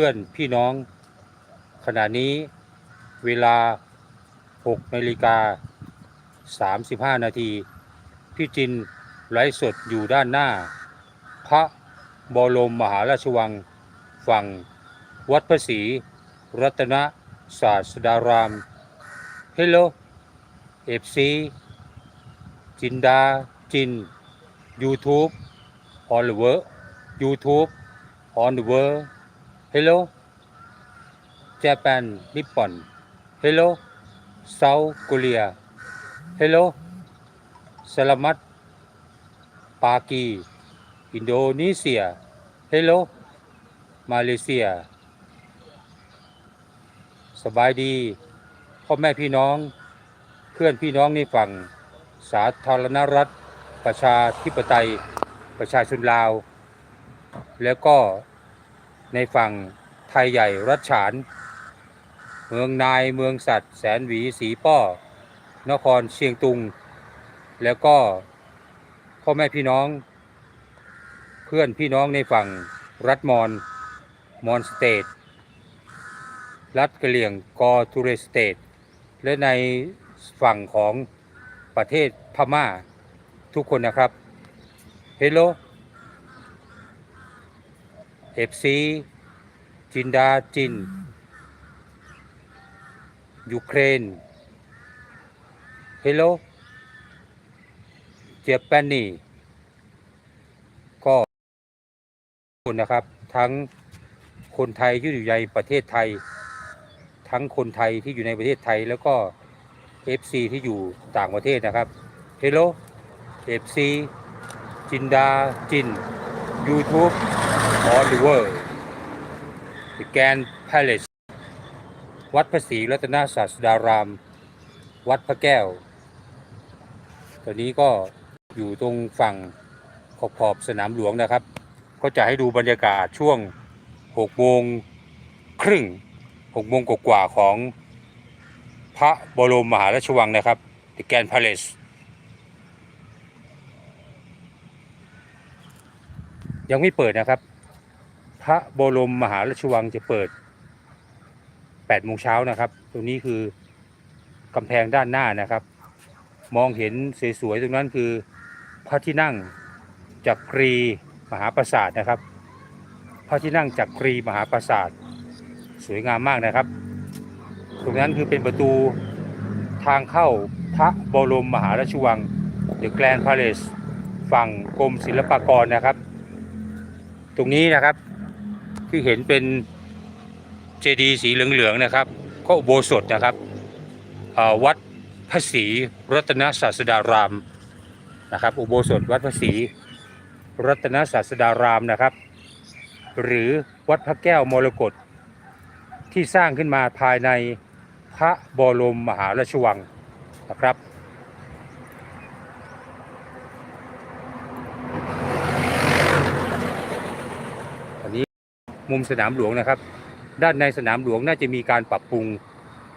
พื่อนพี่น้อง ขณะนี้เวลา 6นาฬิกา 35 นาที พี่จินไลฟ์สดอยู่ด้านหน้า พระบรมมหาราชวัง ฝั่ง วัดพระศรีรัตนศาสดาราม Hello FC จินดาจิน YouTube on the world YouTube on the world Hello Japan Nippon Hello South Korea Hello Selamat pagi Indonesia Hello มาเลเซีย สบายดีพ่อแม่พี่น้อง เพื่อนพี่น้องในฝั่งสาธารณรัฐ ประชาธิปไตย ประชาชนลาว แล้วก็ ในฝั่งไทยใหญ่รัชฉาน เมืองนายเมืองสัตว์ แสนหวีสีป้อ นครเชียงตุง แล้วก็พ่อแม่พี่น้อง เพื่อนพี่น้องในฝั่งรัฐมอนมอนสเตทรัฐกะเหลี่ยงกอทูเรสเตทและในฝั่งของประเทศพม่าทุกคนนะครับเฮลโล เอฟซีจินดาจิน ยูเครนเฮลโลเจแปนนี่ก็คุณนะครับ ทั้งคนไทยที่อยู่ในประเทศไทย ทั้งคนไทยที่อยู่ในประเทศไทยแล้วก็ FC ที่อยู่ต่างประเทศนะครับเฮลโล FC จินดาจิน YouTube all the world the Grand Palace วัดพระศรีรัตนศาสดาราม วัดพระแก้ว ตอนนี้ก็อยู่ตรงฝั่งขอบขอบสนามหลวงนะครับ ก็จะให้ดูบรรยากาศช่วง6โมงครึ่ง6โมงกว่าของพระบรมมหาราชวังนะครับ The Grand Palace ยังไม่เปิดนะครับ พระบรมมหาราชวังจะเปิด8โมงเช้านะครับ ตรงนี้คือกำแพงด้านหน้านะครับ มองเห็นสวยๆตรงนั้นคือพระที่นั่งจักรีมหาปราสาทนะครับ พระที่นั่งจักรีมหาปราสาท สวยงามมากนะครับ ตรงนั้นคือเป็นประตูทางเข้าพระบรมมหาราชวัง The Grand Palace ฝั่งกรมศิลปากรนะครับ ตรงนี้นะครับ ที่เห็นเป็นเจดีย์สีเหลืองๆนะครับ ก็อุโบสถนะครับวัดพระศรีรัตนศาสดารามนะครับ อุโบสถวัดพระศรีรัตนศาสดารามนะครับ หรือวัดพระแก้วมรกตที่สร้างขึ้นมาภายในพระบรมมหาราชวังนะครับ อันนี้ มุมสนามหลวงนะครับ ด้านในสนามหลวงน่าจะมีการปรับปรุง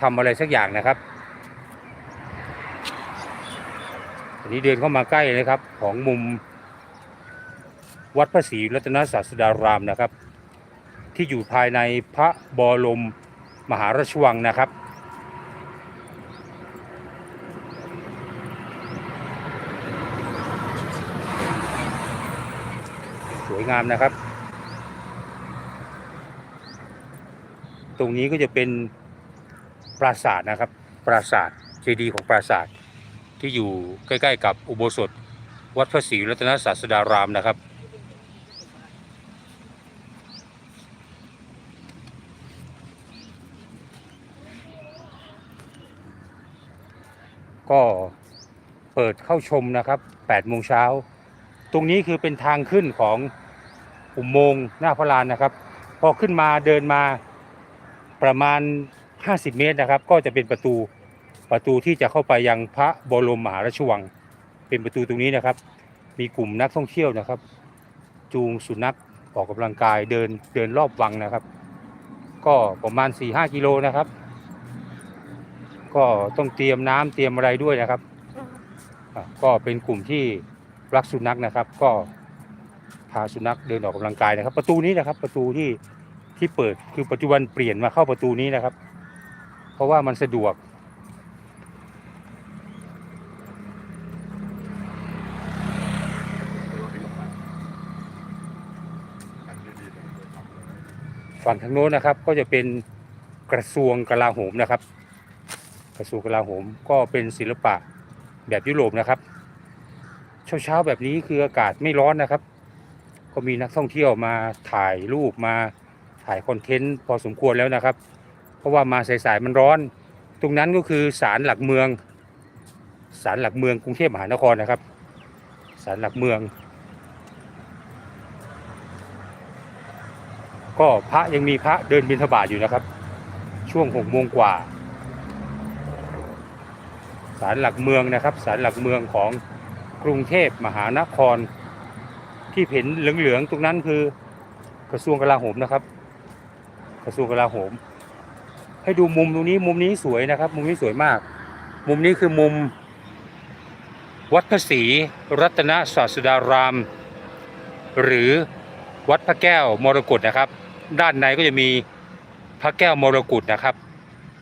ทำอะไรสักอย่างนะครับอันนี้เดินเข้ามาใกล้นะครับ ของมุมวัดพระศรีรัตนศาสดารามนะครับ ที่อยู่ภายในพระบรมมหาราชวังนะครับสวยงามนะครับ ตรงนี้ก็จะเป็นปราสาทนะครับ ปราสาทเจดีย์ของปราสาทที่อยู่ใกล้ๆ กับอุโบสถ วัดพระศรีรัตนศาสดารามนะครับ ก็เปิดเข้าชมนะครับ8โมงเช้า ตรงนี้คือเป็นทางขึ้นของอุโมงค์หน้าพระลานนะครับ พอขึ้นมาเดินมา ประมาณ 50 เมตรนะครับ ก็จะเป็นประตูประตูที่จะเข้าไปยังพระบรมมหาราชวัง เป็นประตูตรงนี้นะครับ มีกลุ่มนักท่องเที่ยวนะครับ จูงสุนัขออกกำลังกายเดินเดินรอบวังนะครับ ก็ประมาณ 4-5กิโลนะครับ ก็ต้องเตรียมน้ำเตรียมอะไรด้วยนะครับก็เป็นกลุ่มที่รักสุนัขนะครับ ก็พาสุนัขเดินออกกำลังกายนะครับ ประตูนี้นะครับประตูที่ ที่เปิดคือปัจจุบันเปลี่ยนมาเข้าประตูนี้นะครับ เพราะว่ามันสะดวก ฝั่งทางโน้นนะครับ ก็จะเป็นกระทรวงกลาโหมนะครับ กระทรวงกลาโหมก็เป็นศิลปะแบบยุโรปนะครับ เช้าๆแบบนี้คืออากาศไม่ร้อนนะครับ ก็มีนักท่องเที่ยวมาถ่ายรูปมา ถ่ายคอนเทนต์พอสมควรแล้วนะครับ เพราะว่ามาสายๆมันร้อน ตรงนั้นก็คือศาลหลักเมืองศาลหลักเมืองกรุงเทพมหานครนะครับศาลหลักเมือง ก็พระยังมีพระเดินบิณฑบาตอยู่นะครับ ช่วงหกโมงกว่าศาลหลักเมืองนะครับศาลหลักเมืองของกรุงเทพมหานครที่เห็นเหลืองๆตรงนั้นคือกระทรวงกลาโหมนะครับ กระทรวงกลาโหม ให้ดูมุมตรงนี้มุมนี้สวยนะครับ มุมนี้สวยมาก มุมนี้คือมุม วัดพระศรีรัตนศาสดาราม หรือวัดพระแก้วมรกตนะครับ ด้านในก็จะมีพระแก้วมรกตนะครับ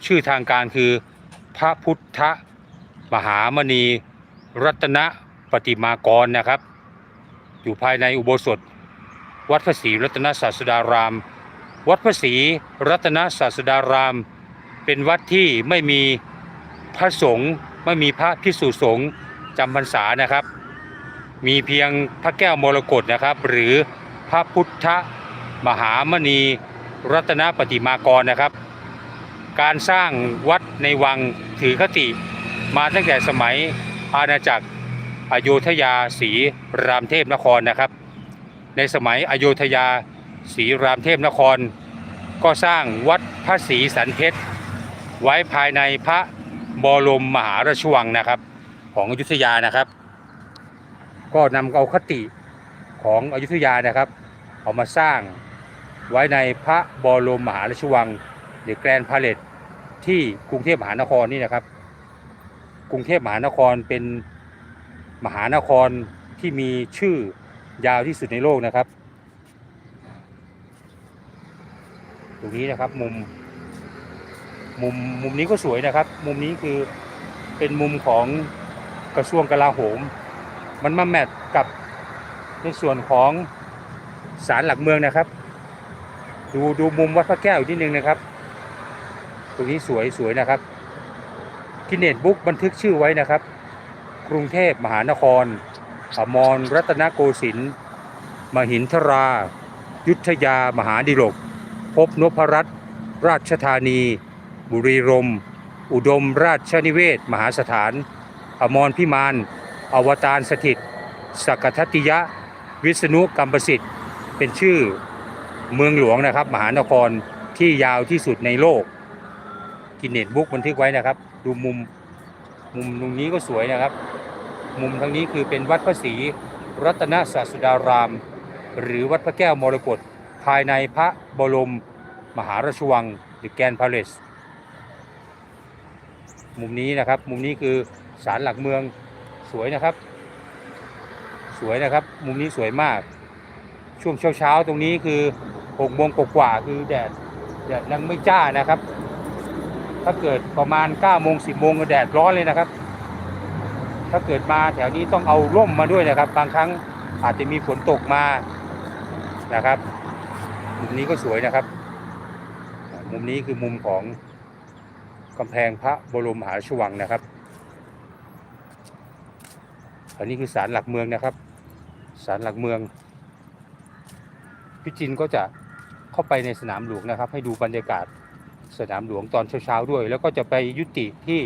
ชื่อทางการคือพระพุทธมหามณี รัตนปฏิมากรนะครับ อยู่ภายในอุโบสถ วัดพระศรีรัตนศาสดาราม วัดพระศรีรัตนศาสดาราม เป็นวัดที่ไม่มีพระสงฆ์ไม่มีพระพิสุสงฆ์จำพรรษานะครับ มีเพียงพระแก้วมรกตนะครับ หรือพระพุทธมหามณีรัตนปฏิมากรนะครับ การสร้างวัดในวังถือคติมาตั้งแต่สมัยอาณาจักรอโยธยาศรีรามเทพนครนะครับ ในสมัยอโยธยา ศรีรามเทพนคร ก็สร้างวัดพระศรีสันเพชร ไว้ภายในพระบรมมหาราชวังนะครับ ของอยุธยานะครับ ก็นำเอาคติของอยุธยานะครับเอามาสร้างไว้ในพระบรมมหาราชวังหรือแกรนพาเลตที่กรุงเทพมหานครนี่นะครับ กรุงเทพมหานครเป็นมหานครที่มีชื่อยาวที่สุดในโลกนะครับ ตรงนี้นะครับมุม มุมมุมนี้ก็สวยนะครับ มุมนี้คือเป็นมุมของกระทรวงกลาโหม มันมาแมทกับในส่วนของศาลหลักเมืองนะครับ ดูดูมุมวัดพระแก้วอีกนิดนึงนะครับ ตรงนี้สวยสวยนะครับกินเนตบุ๊กบันทึกชื่อไว้นะครับ กรุงเทพมหานครอมรรัตนโกสินทร์มหินทรา ยุทธยามหาดิลก พบนพรัตน์ราชธานี บุรีรมอุดมราชนิเวศ มหาสถาน อมรพิมาน อวตารสถิต สักทัติยะ วิษณุกรรมประสิทธิ์ เป็นชื่อเมืองหลวงนะครับ มหานครที่ยาวที่สุดในโลก กินเน็ตบุ๊กบันทึกไว้นะครับ ดูมุมมุมตรงนี้ก็สวยนะครับ มุมทางนี้คือเป็นวัดพระศรีรัตนศาสดาราม หรือวัดพระแก้วมรกตายในพระบรมมหาราชวังหรือแกนพาเลสมุมนี้นะครับ มุมนี้คือศาลหลักเมืองสวยนะครับ สวยนะครับ มุมนี้สวยมาก ช่วงเช้าๆตรงนี้คือหกโมงกว่าคือแดดแดดยังไม่จ้านะครับ ถ้าเกิดประมาณ9ก้าโมงสิบโมงแดดร้อนเลยนะครับ ถ้าเกิดมาแถวนี้ต้องเอาร่มมาด้วยนะครับ บางครั้งอาจจะมีฝนตกมานะครับ มุมนี้ก็สวยนะครับ มุมนี้คือมุมของกำแพงพระบรมมหาราชวังนะครับ อันนี้คือศาลหลักเมืองนะครับ ศาลหลักเมือง พิจินก็จะเข้าไปในสนามหลวงนะครับ ให้ดูบรรยากาศสนามหลวงตอนเช้าๆด้วย แล้วก็จะไปยุติที่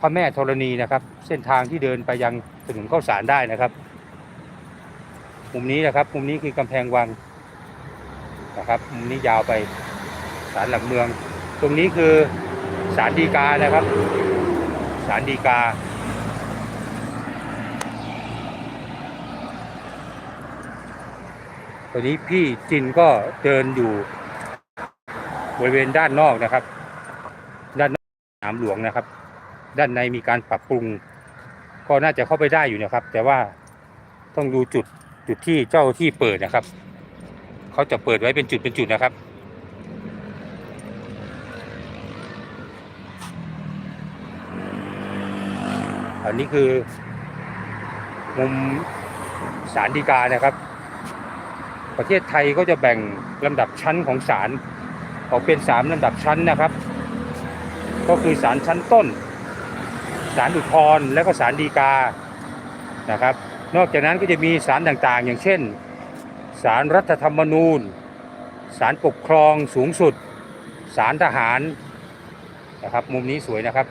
พระแม่ธรณีนะครับ เส้นทางที่เดินไปยังถนนข้าวสารได้นะครับ มุมนี้นะครับ มุมนี้คือกำแพงวัง นะครับมุมนี้ยาวไปศาลหลักเมือง ตรงนี้คือศาลฎีกานะครับศาลฎีกาตอนนี้พี่จินก็เดินอยู่บริเวณด้านนอกนะครับ ด้านนอกสนามหลวงนะครับ ด้านในมีการปรับปรุง ก็น่าจะเข้าไปได้อยู่นะครับ แต่ว่าต้องดูจุดจุดที่เจ้าที่เปิดนะครับ เขาจะเปิดไว้เป็นจุดเป็นจุดนะครับ อันนี้คือ มุมศาลฎีกานะครับ ประเทศไทยก็จะแบ่งลำดับชั้นของศาลออกเป็นสามลำดับชั้นนะครับ ก็คือศาลชั้นต้นศาลอุทธรณ์และก็ศาลฎีกานะครับ นอกจากนั้นก็จะมีศาลต่างๆ อย่างเช่น ศาลรัฐธรรมนูญศาลปกครองสูงสุดศาลทหารนะครับมุมนี้สวยนะครับ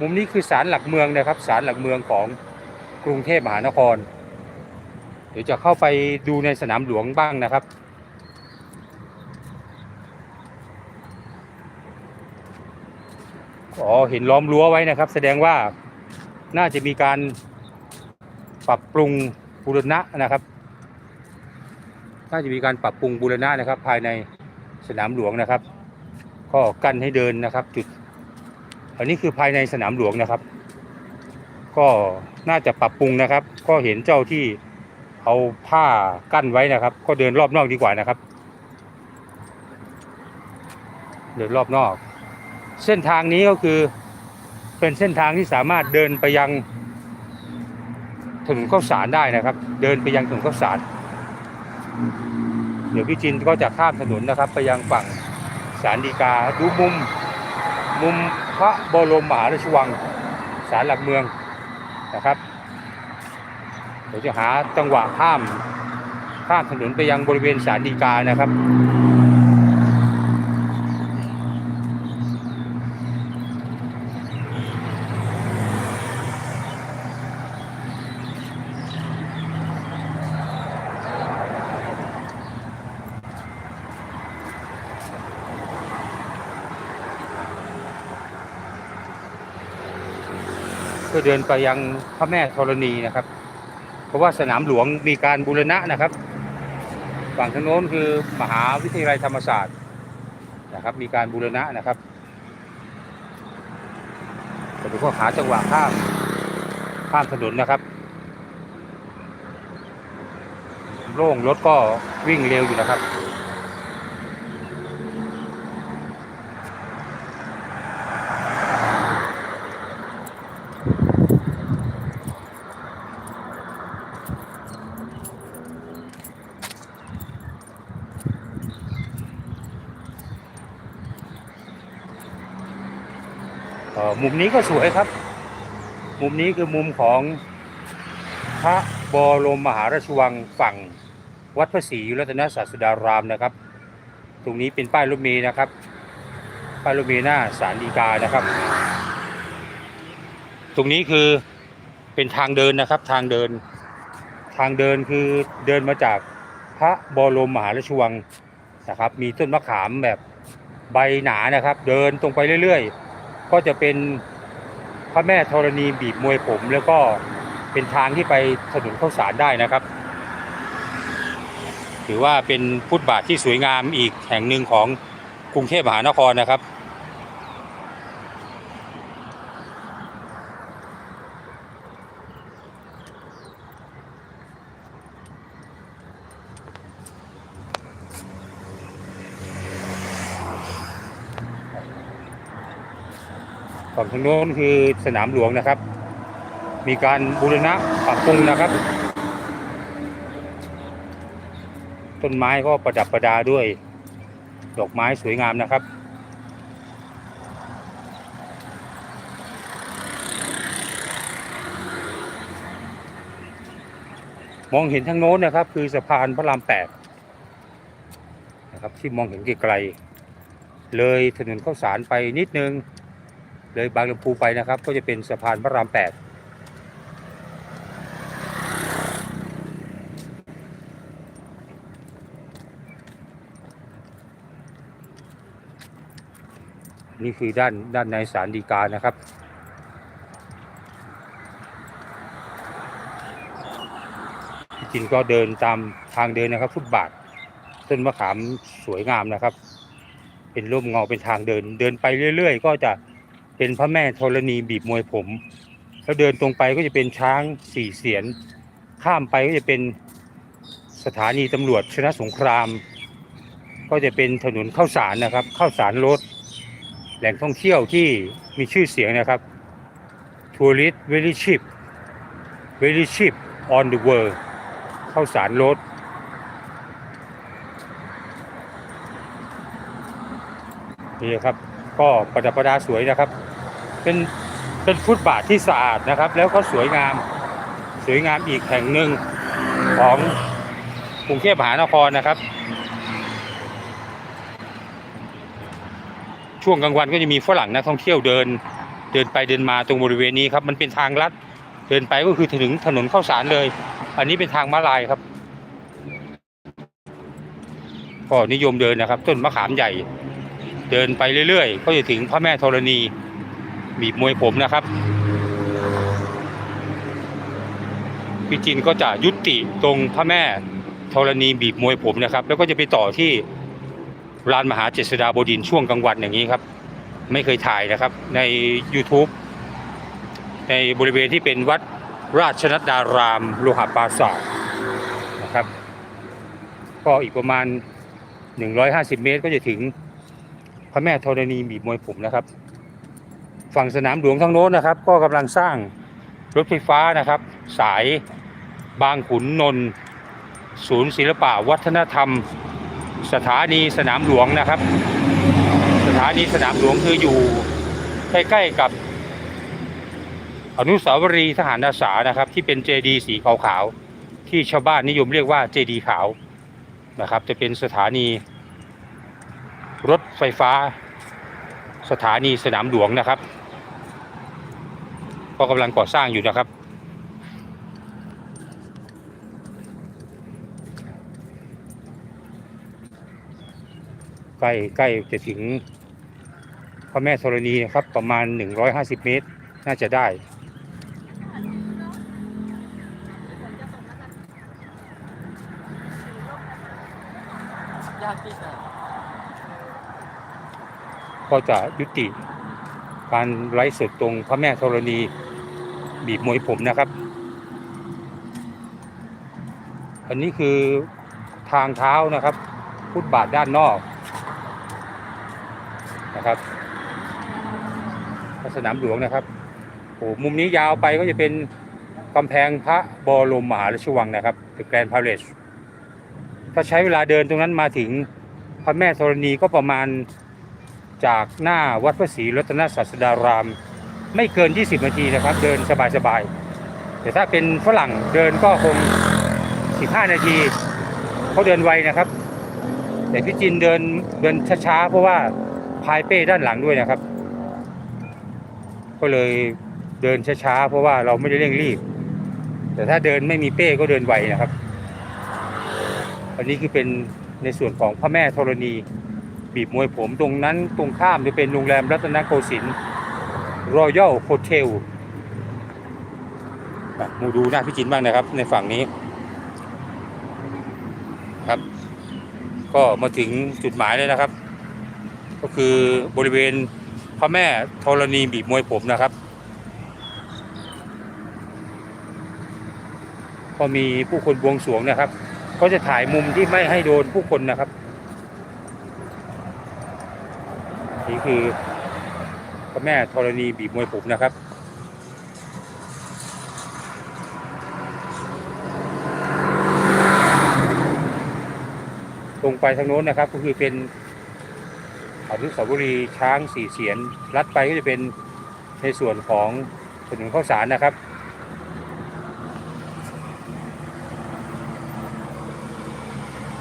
มุมนี้คือศาลหลักเมืองนะครับศาลหลักเมืองของกรุงเทพมหานคร เดี๋ยวจะเข้าไปดูในสนามหลวงบ้างนะครับ อ๋อเห็นล้อมรั้วไว้นะครับ แสดงว่าน่าจะมีการปรับปรุงบูรณะนะครับ น่าจะมีการปรับปรุงบูรณะนะครับ ภายในสนามหลวงนะครับ ก็กั้นให้เดินนะครับ จุด อันนี้คือภายในสนามหลวงนะครับ ก็น่าจะปรับปรุงนะครับ ก็เห็นเจ้าที่เอาผ้ากั้นไว้นะครับ ก็เดินรอบนอกดีกว่านะครับ เดินรอบนอก เส้นทางนี้ก็คือเป็นเส้นทางที่สามารถเดินไปยังถนนข้าวสารได้นะครับ เดินไปยังถนนข้าวสาร เดี๋ยวพี่จินก็จะข้ามถนนนะครับ ไปยังฝั่งศาลฎีกาดูมุม มุมพระบรมมหาราชวังศาลหลักเมืองนะครับเดี๋ยวจะหาจังหวะข้ามข้ามถนนไปยังบริเวณศาลฎีกานะครับ พื่อเดินไปยังพระแม่ธรณีนะครับ เพราะว่าสนามหลวงมีการบูรณะนะครับฝั่งทางโน้นคือมหาวิทยาลัยธรรมศาสตร์นะครับ มีการบูรณะนะครับแต่เดี๋ยวก็หาจังหวะข้ามข้ามถนนนะครับโล่งรถก็วิ่งเร็วอยู่นะครับ มุมนี้ก็สวยครับ มุมนี้คือมุมของพระบรมมหาราชวังฝั่งวัดพระศรีรัตนศาสดารามนะครับ ตรงนี้เป็นป้ายรถเมล์นะครับ ป้ายรถเมล์หน้าสารดีกานะครับ ตรงนี้คือเป็นทางเดินนะครับ ทางเดิน ทางเดินคือเดินมาจากพระบรมมหาราชวังนะครับ มีต้นมะขามแบบใบหนานะครับ เดินตรงไปเรื่อยๆ ก็จะเป็นพระแม่ธรณีบีบมวยผม แล้วก็เป็นทางที่ไปถนนข้าวสารได้นะครับ ถือว่าเป็นพุทธบาทที่สวยงามอีกแห่งหนึ่งของกรุงเทพมหานครนะครับ ฝั่งทางโน้นคือสนามหลวงนะครับ มีการบูรณะปรับปรุงนะครับ ต้นไม้ก็ประดับประดาด้วย ดอกไม้สวยงามนะครับมองเห็นทางโน้นนะครับ คือสะพานพระรามแปดนะครับที่มองเห็นไกลๆเลยถนนข้าวสารไปนิดนึง เลยบางลำพูไปนะครับ ก็จะเป็นสะพานพระรามแปดนี่คือด้านด้านในศาลฎีกานะครับที่จริงก็เดินตามทางเดินนะครับ ฟุตบาท ต้นมะขามสวยงามนะครับ เป็นร่มเงาเป็นทางเดิน เดินไปเรื่อย ๆ ก็จะ เป็นพระแม่ธรณีบีบมวยผม แล้วเดินตรงไปก็จะเป็นช้างสี่เสียน ข้ามไปก็จะเป็นสถานีตำรวจชนะสงคราม ก็จะเป็นถนนข้าวสารนะครับข้าวสารรถแหล่งท่องเที่ยวที่มีชื่อเสียงนะครับ Tourist very cheap very cheap on the world ข้าวสารรถนี่ครับ ก็ประดับประดาสวยนะครับ เป็นเป็นฟุตบาทที่สะอาดนะครับ แล้วก็สวยงามสวยงามอีกแห่งหนึ่งของกรุงเทพมหานครนะครับ ช่วงกลางวันก็จะมีฝรั่งนักท่องเที่ยวเดิน เดินไปเดินมาตรงบริเวณนี้ครับ มันเป็นทางลัดเดินไปก็คือถึงถนนข้าวสารเลย อันนี้เป็นทางม้าลายครับก็นิยมเดินนะครับ ต้นมะขามใหญ่ เดินไปเรื่อยๆ ก็จะถึงพระแม่ธรณี บีบมวยผมนะครับ พี่จินก็จะยุติตรงพระแม่ธรณีบีบมวยผมนะครับ แล้วก็จะไปต่อที่ลานมหาเจษฎาบดินช่วงกลางวันอย่างนี้ครับ ไม่เคยถ่ายนะครับ ใน YouTube ในบริเวณที่เป็นวัดราชนัดดารามโลหะปราสาทนะครับ ก็อีกประมาณ 150 เมตรก็จะถึงพระแม่ธรณีบีบมวยผมนะครับ ฝั่งสนามหลวงทางโน้นนะครับ ก็กำลังสร้างรถไฟฟ้านะครับ สายบางขุนนนท์ศูนย์ศิลปะวัฒนธรรม สถานีสนามหลวงนะครับ สถานีสนามหลวงคืออยู่ใกล้ๆกับ อนุสาวรีย์ทหารอาสานะครับ ที่เป็นเจดีสีขาวๆที่ชาวบ้านนิยมเรียกว่าเจดีขาวนะครับ จะเป็นสถานี รถไฟฟ้า สถานีสนามหลวงนะครับ ก็กำลังก่อสร้างอยู่นะครับ ใกล้ใกล้จะถึงพระแม่ธรณีนะครับ ประมาณ 150 เมตร น่าจะได้ยากที่จะก็จะยุติการไลฟ์สดตรงพระแม่ธรณี บีบมวยผมนะครับ อันนี้คือทางเท้านะครับฟุตบาทด้านนอกนะครับสนามหลวงนะครับโอ้มุมนี้ยาวไปก็จะเป็นกำแพงพระบรมมหาราชวังนะครับ The Grand Palace ถ้าใช้เวลาเดินตรงนั้นมาถึงพระแม่ธรณีก็ประมาณจากหน้าวัดพระศรีรัตนศาสดาราม ไม่เกิน 20 นาทีนะครับ เดินสบายๆแต่ถ้าเป็นฝรั่งเดินก็คง 15 นาทีเขาเดินไวนะครับ แต่พี่จินเดินเดินช้าๆเพราะว่าพายเป้ด้านหลังด้วยนะครับ ก็เลยเดินช้าๆเพราะว่าเราไม่ได้เร่งรีบ แต่ถ้าเดินไม่มีเป้ก็เดินไวนะครับ อันนี้คือเป็นในส่วนของพระแม่ธรณี บีบมวยผมตรงนั้นตรงข้ามจะเป็นโรงแรมรัตนโกสินทร์ รอยัลโฮเทลมูดูหน้าพี่จินบ้างนะครับ ในฝั่งนี้ ครับ ก็มาถึงจุดหมายเลยนะครับ ก็คือบริเวณพระแม่ธรณีบีบมวยผมนะครับก็มีผู้คนบวงสรวงนะครับ ก็จะถ่ายมุมที่ไม่ให้โดนผู้คนนะครับ นี่คือ แม่ธรณีบีบมวยผมนะครับตรงไปทางโน้นนะครับก็คือเป็นอนุสาวรีย์ช้างสี่เสียนลัดไปก็จะเป็นในส่วนของถนนข้าวสารนะครับ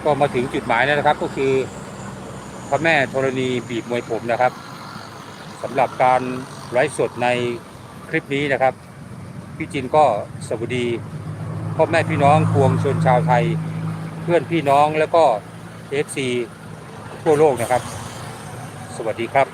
ก็มาถึงจุดหมายแล้วนะครับก็คือพระแม่ธรณีบีบมวยผมนะครับ สำหรับการไลฟ์สดในคลิปนี้นะครับ พี่จินก็สวัสดีพ่อแม่พี่น้องพวงชนชาวไทย เพื่อนพี่น้องแล้วก็เอฟซีทั่วโลกนะครับ สวัสดีครับ